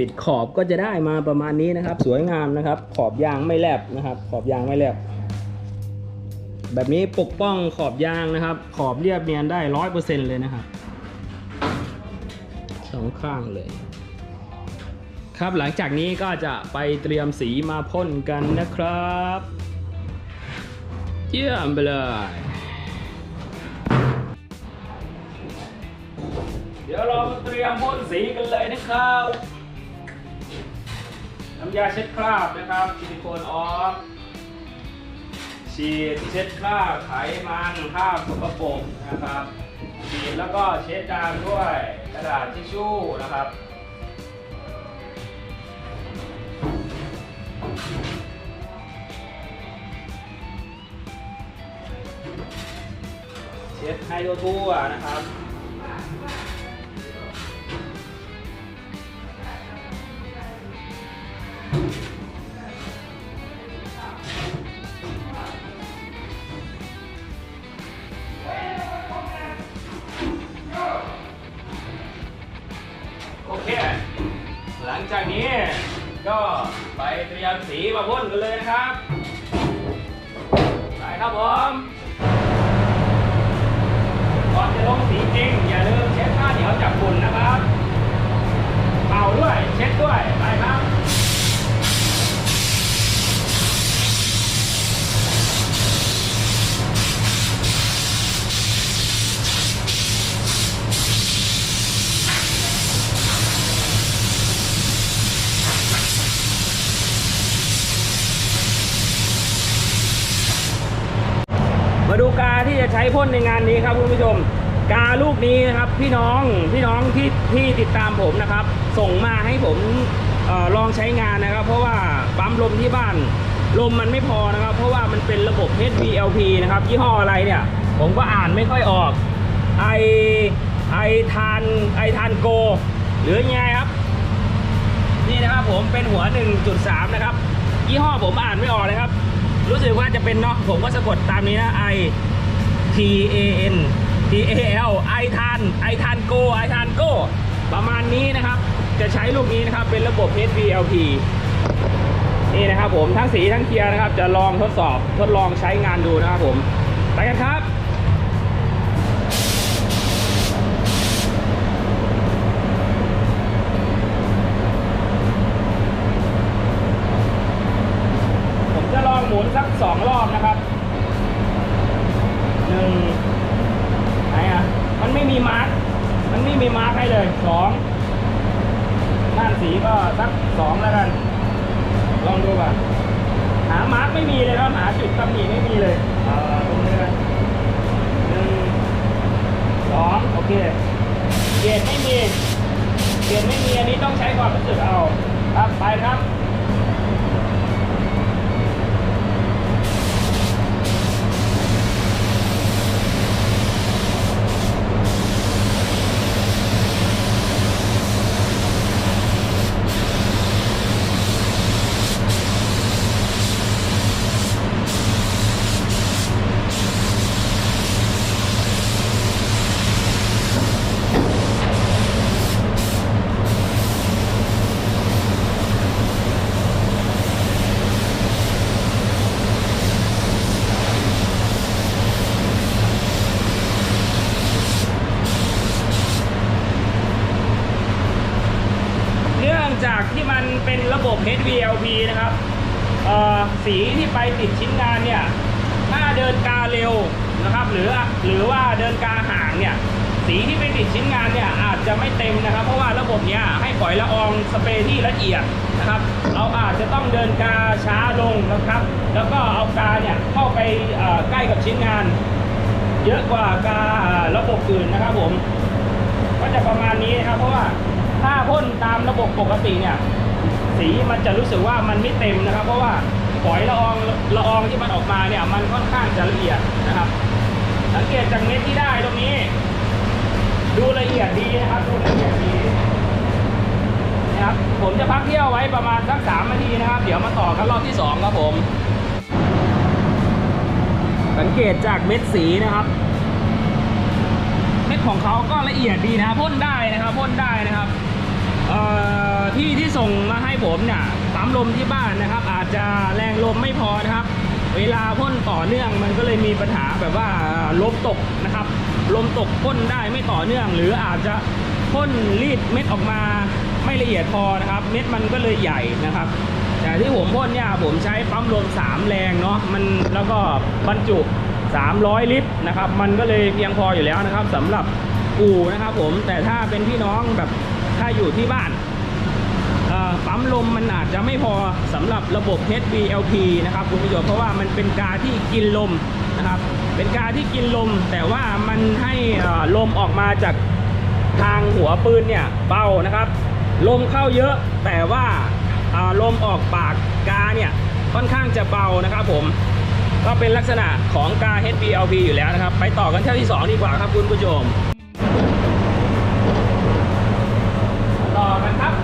ติดขอบก็จะได้มาประมาณนี้นะครับ สวยงามนะครับ ขอบยางไม่แลบนะครับ ขอบยางไม่แลบแบบนี้ปกป้องขอบยางนะครับ ขอบเรียบเนียนได้ร้อยเปอร์เซ็นต์เลยนะครับสองข้างเลย ครับหลังจากนี้ก็จะไปเตรียมสีมาพ่นกันนะครับเยี่ยมไปเลยเดี๋ยวเรามาเตรียมพ่นสีกันเลยนะครับ น้ำยาเช็ดคราบนะครับซิลิโคนออฟฉีดเช็ดคราบไขมันคราบสกปรกนะครับฉีดแล้วก็เช็ดจานด้วยกระดาษทิชชู่นะครับเช็ดให้ทั่วๆนะครับ สีมาพ่นกันเลยนะครับ ไปครับผมก่อนจะลงสีจริง อย่าลืมเช็ดผ้าเหนียวจากฝุ่นนะครับเป่าด้วย เช็ดด้วย ไปครับ มาดูกา ที่จะใช้พ่นในงานนี้ครับคุณผู้ชม กาลูกนี้นะครับพี่น้องพี่น้องที่ที่ติดตามผมนะครับ ส่งมาให้ผมออลองใช้งานนะครับ เพราะว่าปั๊มลมที่บ้านลมมันไม่พอนะครับ เพราะว่ามันเป็นระบบ HVLP นะครับยี่ห้ออะไรเนี่ย ผมก็อ่านไม่ค่อยออกไอไอทานไอทานโก หรือยังไงครับ นี่นะครับผมเป็นหัว 1.3 นะครับยี่ห้อผมอ่านไม่ออกเลยครับ รู้สึกว่าจะเป็นเนาะผมก็สะกดตามนี้นะ I T A N T A L ไอทันไอทันโกไอทันโกประมาณนี้นะครับ จะใช้ลูกนี้นะครับเป็นระบบ HVLP นี่นะครับผมทั้งสีทั้งเกียร์นะครับ จะลองทดสอบทดลองใช้งานดูนะครับผม ไปกันครับ ต้องใช้ความรู้สึกเอาครับไปครับ เนื่องจากที่มันเป็นระบบ HVLP นะครับสีที่ไปติดชิ้นงานเนี่ยถ้าเดินกาเร็วนะครับ หรือหรือว่าเดินกาห่างเนี่ยสีที่ไปติดชิ้นงานเนี่ยอาจจะไม่เต็มนะครับ เพราะว่าระบบเนี้ยให้ปล่อยละอองสเปรย์ที่ละเอียดนะครับ เราอาจจะต้องเดินกาช้าลงนะครับ แล้วก็เอากาเนี่ยเข้าไปใกล้กับชิ้นงาน เยอะกว่าการะบบอื่นนะครับผม ก็จะประมาณนี้นะครับ เพราะว่าถ้าพ่นตามระบบปกติเนี่ย สีมันจะรู้สึกว่ามันไม่เต็มนะครับ เพราะว่าฝอยละอองละอองที่มันออกมาเนี่ยมันค่อนข้างจะละเอียดนะครับ สังเกตจากเม็ดที่ได้ตรงนี้ ดูละเอียดดีนะครับดูละเอียดดีนะครับผมจะพักเที่ยวไว้ประมาณสักสามนาทีนะครับ เดี๋ยวมาต่อกันรอบที่สองครับผม สังเกตจากเม็ดสีนะครับ เม็ดของเขาก็ละเอียดดีนะพ่นได้นะครับพ่นได้นะครับ ที่ที่ส่งมาให้ผมเนี่ยปั๊มลมที่บ้านนะครับ อาจจะแรงลมไม่พอนะครับ เวลาพ่นต่อเนื่องมันก็เลยมีปัญหาแบบว่าลมตกนะครับ ลมตกพ่นได้ไม่ต่อเนื่อง หรืออาจจะพ่นรีดเม็ดออกมาไม่ละเอียดพอนะครับ เม็ดมันก็เลยใหญ่นะครับ แต่ที่ผมพ่นเนี่ยผมใช้ปั๊มลม3 แรงเนาะมันแล้วก็บรรจุ 300 ลิตรนะครับ มันก็เลยเพียงพออยู่แล้วนะครับสำหรับอู่นะครับผมแต่ถ้าเป็นพี่น้องแบบ ถ้าอยู่ที่บ้านปั๊มลมมันอาจจะไม่พอสำหรับระบบ HVLP นะครับคุณผู้ชมเพราะว่ามันเป็นกาที่กินลมนะครับ เป็นกาที่กินลม แต่ว่ามันให้ลมออกมาจากทางหัวปืนเนี่ยเบานะครับ ลมเข้าเยอะแต่ว่าอ่าลมออกปากกาเนี่ยค่อนข้างจะเบานะครับผมก็เป็นลักษณะของกา HVLP อยู่แล้วนะครับ ไปต่อกันเที่ยวที่ 2 ดีกว่าครับคุณผู้ชม ต่อกันครับ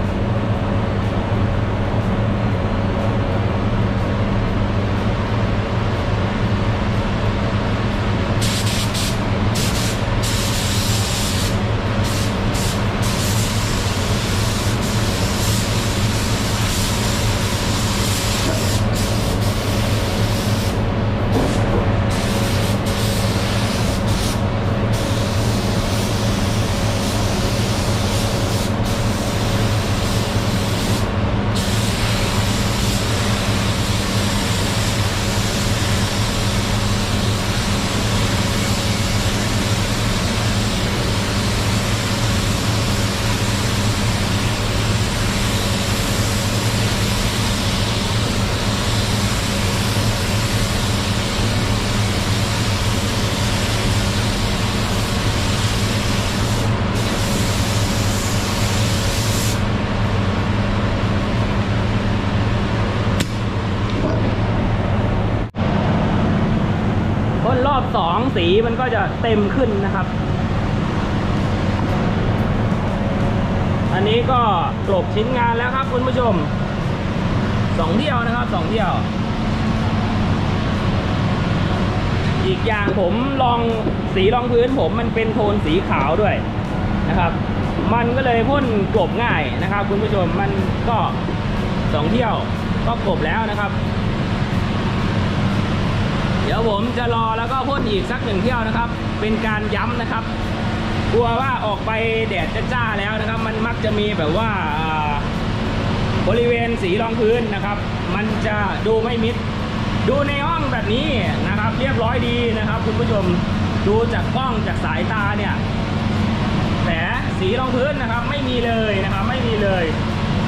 พ่นรอบสองสี มันก็จะเต็มขึ้นนะครับ อันนี้ก็กลบชิ้นงานแล้วครับคุณผู้ชมสองเที่ยวนะครับสองเที่ยว อีกอย่างผมลองสีรองพื้นผมมันเป็นโทนสีขาวด้วยนะครับ มันก็เลยพ่นกลบง่ายนะครับ คุณผู้ชมมันก็สองเที่ยวก็กลบแล้วนะครับ เดี๋ยวผมจะรอแล้วก็พ่นอีกสักหนึ่งเที่ยวนะครับ เป็นการย้ำนะครับ กลัวว่าออกไปแดดจ้าแล้วนะครับ มันมักจะมีแบบว่าอ่าบริเวณสีรองพื้นนะครับ มันจะดูไม่มิด ดูในห้องแบบนี้นะครับ เรียบร้อยดีนะครับ คุณผู้ชมดูจากกล้องจากสายตาเนี่ยแผลสีรองพื้นนะครับ ไม่มีเลยนะครับ ไม่มีเลย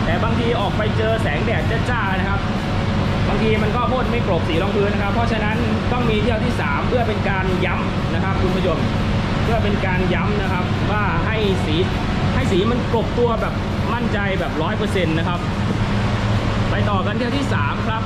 แต่บางทีออกไปเจอแสงแดดจ้าๆนะครับ บางทีมันก็พ่นไม่กลบสีรองพื้นนะครับ เพราะฉะนั้นต้องมีเที่ยวที่ 3 เพื่อเป็นการย้ำนะครับ คุณผู้ชมเพื่อเป็นการย้ำนะครับว่าให้สีให้สีมันกลบตัวแบบมั่นใจแบบร้อยเปอร์เซ็นต์นะครับ ไปต่อกันเที่ยวที่ 3 ครับ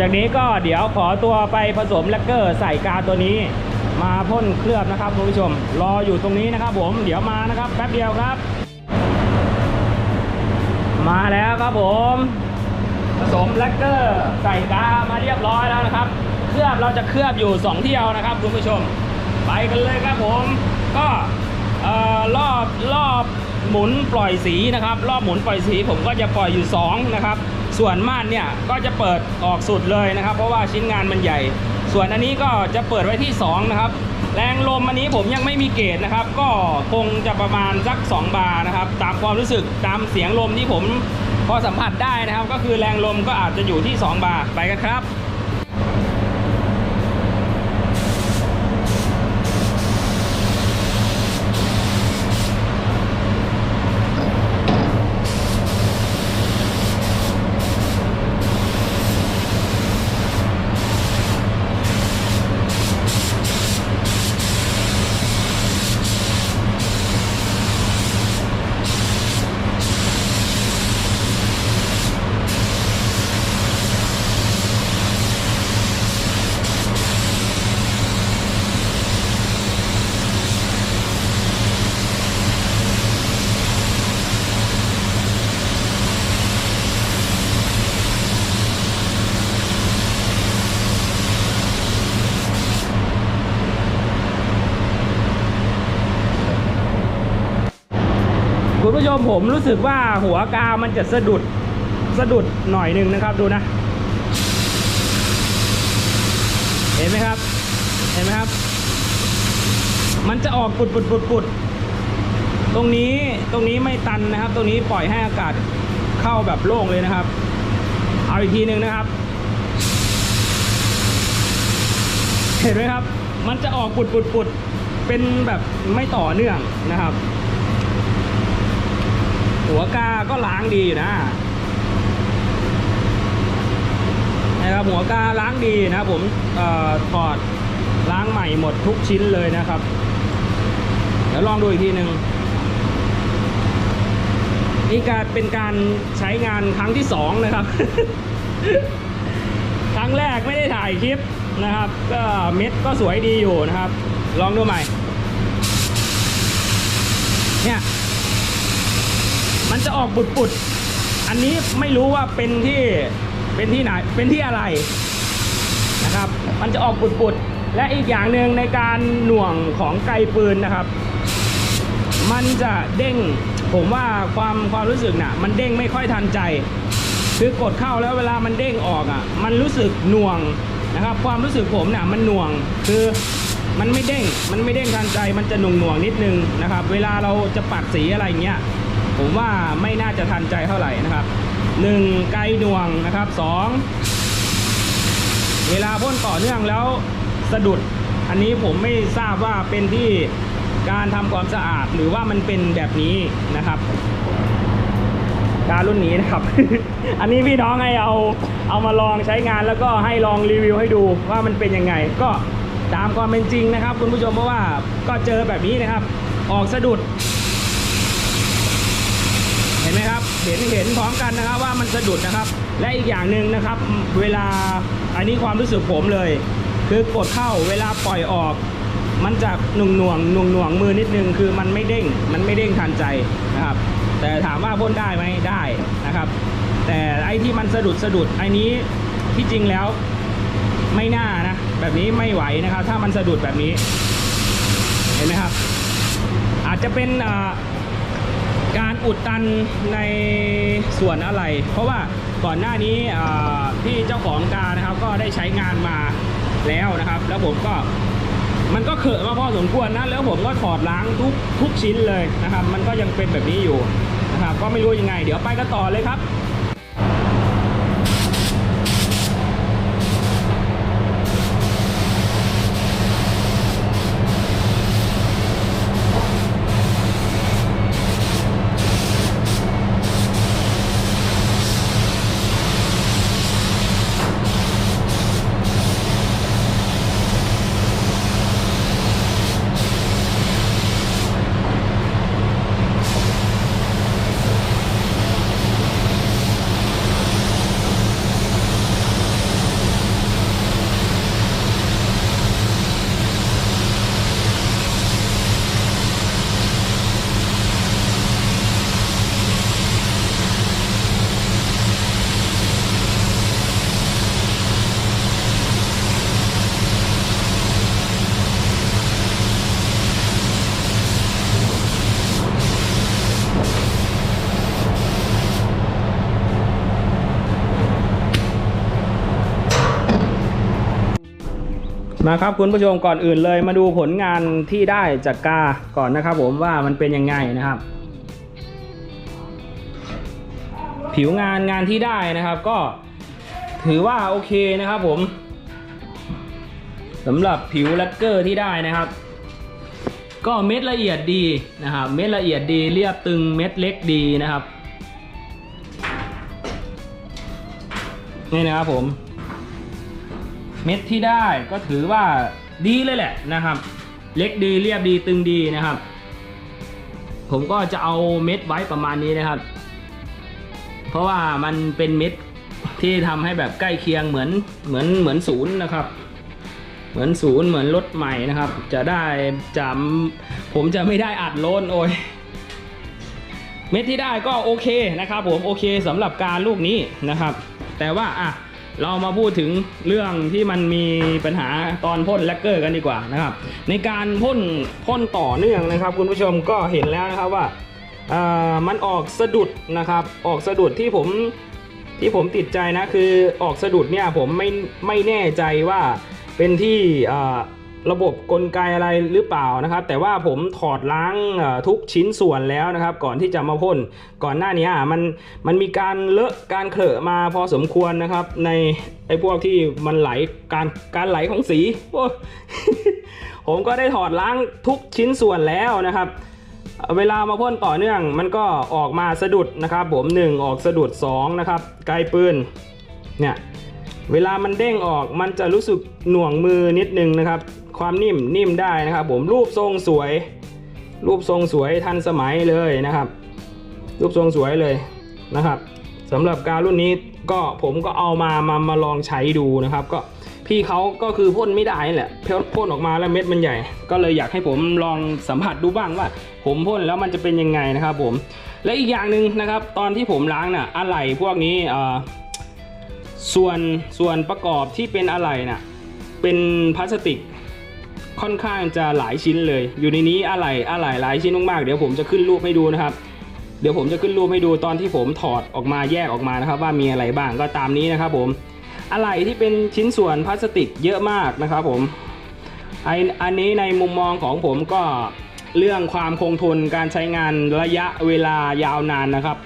จากนี้ก็เดี๋ยวขอตัวไปผสมแลกเกอร์ใส่กาตัวนี้ มาพ่นเคลือบนะครับคุณผู้ชม รออยู่ตรงนี้นะครับผมเดี๋ยวมานะครับแป๊บเดียวครับ มาแล้วครับผม ผสมแลกเกอร์ใส่กามาเรียบร้อยแล้วนะครับ เคลือบเราจะเคลือบอยู่ 2 เที่ยวนะครับคุณผู้ชม ไปกันเลยครับผม ก็เอ่อรอบรอบหมุนปล่อยสีนะครับ รอบหมุนปล่อยสีผมก็จะปล่อยอยู่ 2 นะครับ ส่วนม่านเนี่ยก็จะเปิดออกสุดเลยนะครับ เพราะว่าชิ้นงานมันใหญ่ ส่วนอันนี้ก็จะเปิดไว้ที่2นะครับแรงลมอันนี้ผมยังไม่มีเกจนะครับ ก็คงจะประมาณสัก 2 บาร์นะครับ ตามความรู้สึกตามเสียงลมที่ผมพอสัมผัสได้นะครับ ก็คือแรงลมก็อาจจะอยู่ที่ 2 บาร์ไปกันครับ คุณผู้ชมผมรู้สึกว่าหัวกามันจะสะดุดสะดุดหน่อยหนึ่งนะครับดูนะ เห็นไหมครับ เห็นไหมครับ มันจะออกปุดปุดปุดปุดตรงนี้ตรงนี้ไม่ตันนะครับ ตรงนี้ปล่อยให้อากาศเข้าแบบโล่งเลยนะครับ เอาอีกทีหนึ่งนะครับ เห็นไหมครับ มันจะออกปุดปุดปุดเป็นแบบไม่ต่อเนื่องนะครับ หัวกาก็ล้างดีอยู่นะนะครับหัวกาล้างดีนะผมออถอดล้างใหม่หมดทุกชิ้นเลยนะครับ เดี๋ยวลองดูอีกทีหนึ่งนี่การเป็นการใช้งานครั้งที่สองนะครับ ครั้งแรกไม่ได้ถ่ายคลิปนะครับ ก็เม็ดก็สวยดีอยู่นะครับ ลองดูใหม่ เนี่ย มันจะออกปุดๆ อันนี้ไม่รู้ว่าเป็นที่เป็นที่ไหนเป็นที่อะไรนะครับ มันจะออกปุดๆ และอีกอย่างหนึ่งในการหน่วงของไกปืนนะครับ มันจะเด้งผมว่าความความรู้สึกน่ะมันเด้งไม่ค่อยทันใจ คือกดเข้าแล้วเวลามันเด้งออกอะ มันรู้สึกหน่วงนะครับ ความรู้สึกผมน่ะมันหน่วงคือมันไม่เด้ง มันไม่เด้งทันใจ มันจะหน่วงหน่วงๆนิดนึงนะครับ เวลาเราจะปัดสีอะไรเงี้ย ผมว่าไม่น่าจะทันใจเท่าไหร่นะครับหนึ่งไกลหน่วงนะครับสองเวลาพ่นต่อเนื่องแล้วสะดุด อันนี้ผมไม่ทราบว่าเป็นที่การทำความสะอาดหรือว่ามันเป็นแบบนี้นะครับการรุ่นนี้นะครับ อันนี้พี่น้องให้เอาเอามาลองใช้งานแล้วก็ให้ลองรีวิวให้ดูว่ามันเป็นยังไง ก็ตามความเป็นจริงนะครับ คุณผู้ชมเพราะว่าก็เจอแบบนี้นะครับ ออกสะดุด ห็นไหมครับเห็นเห็นพร้อมกันนะครับว่ามันสะดุดนะครับ และอีกอย่างหนึ่งนะครับ เวลาอันนี้ความรู้สึกผมเลย คือกดเข้าเวลาปล่อยออก มันจะหน่วงหน่วงหน่วงหน่วงมือนิดนึงคือมันไม่เด้ง มันไม่เด้งทันใจนะครับ แต่ถามว่าพ่นได้ไหมได้นะครับ แต่ไอ้ที่มันสะดุดสะดุดไอ้นี้ที่จริงแล้วไม่น่านะ แบบนี้ไม่ไหวนะครับ ถ้ามันสะดุดแบบนี้ เห็นไหมครับ อาจจะเป็นอ่า การอุดตันในส่วนอะไร เพราะว่าก่อนหน้านี้ที่เจ้าของการนะครับก็ได้ใช้งานมาแล้วนะครับ แล้วผมก็มันก็เขอะมาพอสมควรนะแล้วผมก็ถอดล้างทุกทุกชิ้นเลยนะครับ มันก็ยังเป็นแบบนี้อยู่นะครับ ก็ไม่รู้ยังไง เดี๋ยวไปกันต่อเลยครับ มาครับคุณผู้ชมก่อนอื่นเลย มาดูผลงานที่ได้จากกาก่อนนะครับ ผมว่ามันเป็นยังไงนะครับ ผิวงานงานที่ได้นะครับ ก็ถือว่าโอเคนะครับผมสำหรับผิวแลกเกอร์ที่ได้นะครับ ก็เม็ดละเอียดดีนะครับ เม็ดละเอียดดีเรียบตึงเม็ดเล็กดีนะครับนี่นะครับผม เม็ดที่ได้ก็ถือว่าดีเลยแหละนะครับ เล็กดีเรียบดีตึงดีนะครับ ผมก็จะเอาเม็ดไว้ประมาณนี้นะครับ เพราะว่ามันเป็นเม็ดที่ทำให้แบบใกล้เคียงเหมือนเหมือนเหมือนศูนย์นะครับ เหมือนศูนย์เหมือนรถใหม่นะครับ จะได้จำผมจะไม่ได้อัดโลนโอ้ยเม็ดที่ได้ก็โอเคนะครับ ผมโอเคสำหรับการลูกนี้นะครับ แต่ว่าอะ เรามาพูดถึงเรื่องที่มันมีปัญหาตอนพ่นแลกเกอร์กันดีกว่านะครับ ในการพ่นพ่นต่อเนื่องนะครับ คุณผู้ชมก็เห็นแล้วนะครับว่ามันออกสะดุดนะครับ ออกสะดุดที่ผมที่ผมติดใจนะคือออกสะดุดเนี่ยผมไม่ไม่แน่ใจว่าเป็นที่ ระบบกลไกอะไรหรือเปล่านะครับ แต่ว่าผมถอดล้างทุกชิ้นส่วนแล้วนะครับ ก่อนที่จะมาพ่นก่อนหน้านี้อะมันมันมีการเลอะการเขลอะมาพอสมควรนะครับ ในไอ้พวกที่มันไหลการการไหลของสีผมก็ได้ถอดล้างทุกชิ้นส่วนแล้วนะครับ เวลามาพ่นต่อเนื่องมันก็ออกมาสะดุดนะครับ ผม 1 ออกสะดุด2นะครับไกลปืนเนี่ยเวลามันเด้งออกมันจะรู้สึกหน่วงมือนิดนึงนะครับ ความนิ่มนิ่มได้นะครับ ผมรูปทรงสวย รูปทรงสวยทันสมัยเลยนะครับ รูปทรงสวยเลยนะครับสำหรับการรุ่นนี้ก็ผมก็เอามามามาลองใช้ดูนะครับ ก็พี่เขาก็คือพ่นไม่ได้แหละพ่นออกมาแล้วเม็ดมันใหญ่ ก็เลยอยากให้ผมลองสัมผัสดูบ้างว่า ผมพ่นแล้วมันจะเป็นยังไงนะครับ ผม และอีกอย่างหนึ่งนะครับ ตอนที่ผมล้างน่ะอะไหล่พวกนี้อ่อส่วนส่วนประกอบที่เป็นอะไหล่น่ะเป็นพลาสติก ค่อนข้างจะหลายชิ้นเลย อยู่ในนี้อะไหล่อะไหล่หลายชิ้นมากๆเดี๋ยวผมจะขึ้นรูปให้ดูนะครับ เดี๋ยวผมจะขึ้นรูปให้ดูตอนที่ผมถอดออกมาแยกออกมานะครับ ว่ามีอะไรบ้างก็ตามนี้นะครับผมอะไหล่ที่เป็นชิ้นส่วนพลาสติกเยอะมากนะครับผมไออันนี้ในมุมมองของผมก็เรื่องความคงทนการใช้งานระยะเวลายาวนานนะครับ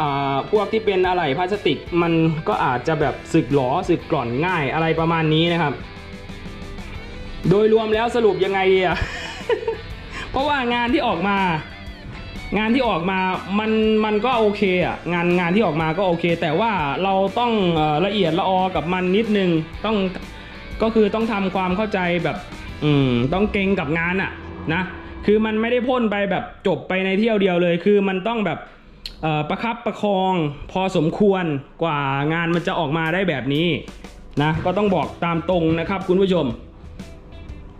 อ่าพวกที่เป็นอะไหล่พลาสติกมันก็อาจจะแบบสึกหลอสึกกร่อนง่ายอะไรประมาณนี้นะครับ โดยรวมแล้วสรุปยังไงดีอะเพราะว่างานที่ออกมา งานที่ออกมามันมันก็โอเคอะงานงานที่ออกมาก็โอเค แต่ว่าเราต้องอละเอียดละออกับมันนิดนึงต้องก็คือต้องทำความเข้าใจแบบอืมต้องเก่งกับงานอะนะคือมันไม่ได้พ่นไปแบบจบไปในเที่ยวเดียวเลย คือมันต้องแบบประคับประคองพอสมควรกว่างานมันจะออกมาได้แบบนี้นะก็ต้องบอกตามตรงนะครับคุณผู้ชม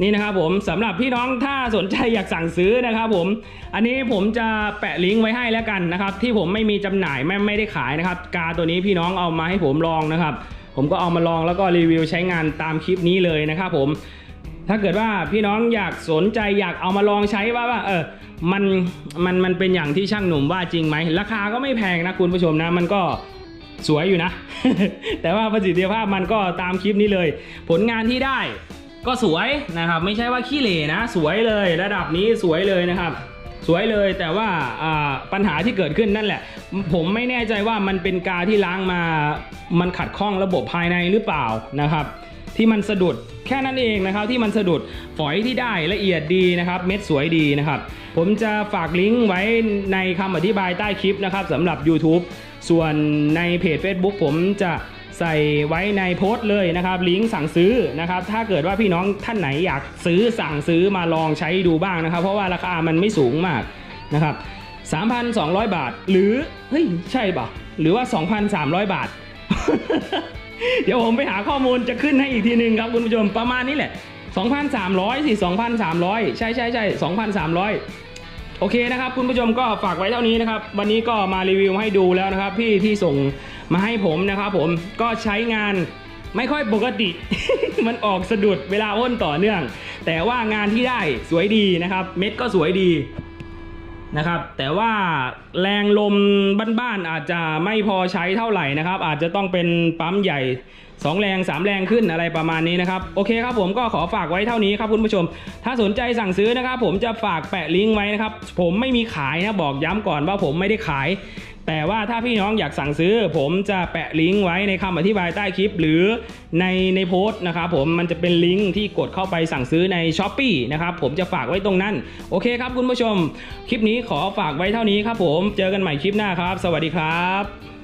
นี่นะครับผมสำหรับพี่น้องถ้าสนใจอยากสั่งซื้อนะครับผมอันนี้ผมจะแปะลิงก์ไว้ให้แล้วกันนะครับ ที่ผมไม่มีจำหน่ายไม่ไม่ได้ขายนะครับ กาตัวนี้พี่น้องเอามาให้ผมลองนะครับ ผมก็เอามาลองแล้วก็รีวิวใช้งานตามคลิปนี้เลยนะครับผมถ้าเกิดว่าพี่น้องอยากสนใจอยากเอามาลองใช้ว่าว่าเออมันมันมันเป็นอย่างที่ช่างหนุ่มว่าจริงไหมราคาก็ไม่แพงนะคุณผู้ชมนะมันก็สวยอยู่นะ แต่ว่าประสิทธิภาพมันก็ตามคลิปนี้เลย ผลงานที่ได้ ก็สวยนะครับ ไม่ใช่ว่าขี้เหร่นะ สวยเลยระดับนี้สวยเลยนะครับ สวยเลยแต่ว่าปัญหาที่เกิดขึ้นนั่นแหละ ผมไม่แน่ใจว่ามันเป็นกาที่ล้างมามันขัดข้องระบบภายในหรือเปล่านะครับ ที่มันสะดุดแค่นั้นเองนะครับ ที่มันสะดุดฝอยที่ได้ละเอียดดีนะครับ เม็ดสวยดีนะครับ ผมจะฝากลิงก์ไว้ในคำอธิบายใต้คลิปนะครับสำหรับ YouTube ส่วนในเพจ Facebook ผมจะ ใส่ไว้ในโพสต์เลยนะครับลิงก์สั่งซื้อนะครับถ้าเกิดว่าพี่น้องท่านไหนอยากซื้อสั่งซื้อมาลองใช้ดูบ้างนะครับ เพราะว่าราคามันไม่สูงมากนะครับ 3,200 บาท หรือเฮ้ยใช่ป่ะหรือว่า 2,300 บาท เดี๋ยวผมไปหาข้อมูลจะขึ้นให้อีกทีหนึ่งครับคุณผู้ชมประมาณนี้แหละ 2,300สิ2,300 ใช่ใช่ใช่2,300โอเคนะครับคุณผู้ชมก็ฝากไว้เท่านี้นะครับ วันนี้ก็มารีวิวให้ดูแล้วนะครับ พี่ที่ส่ง มาให้ผมนะครับผมก็ใช้งานไม่ค่อยปกติ มันออกสะดุดเวลาอ้นต่อเนื่อง แต่ว่างานที่ได้สวยดีนะครับ เม็ดก็สวยดีนะครับ แต่ว่าแรงลมบ้านๆอาจจะไม่พอใช้เท่าไหร่นะครับ อาจจะต้องเป็นปั๊มใหญ่ 2 แรง 3 แรงขึ้นอะไรประมาณนี้นะครับ โอเคครับผมก็ขอฝากไว้เท่านี้ครับคุณผู้ชม ถ้าสนใจสั่งซื้อนะครับ ผมจะฝากแปะลิงก์ไว้นะครับ ผมไม่มีขายนะบอกย้ำก่อนว่าผมไม่ได้ขาย แต่ว่าถ้าพี่น้องอยากสั่งซื้อ ผมจะแปะลิงก์ไว้ในคำอธิบายใต้คลิป หรือในในโพสต์นะครับผมมันจะเป็นลิงก์ที่กดเข้าไปสั่งซื้อใน s h อ p e e นะครับผมจะฝากไว้ตรงนั้น โอเคครับคุณผู้ชม คลิปนี้ขอฝากไว้เท่านี้ครับผมเจอกันใหม่คลิปหน้าครับ สวัสดีครับ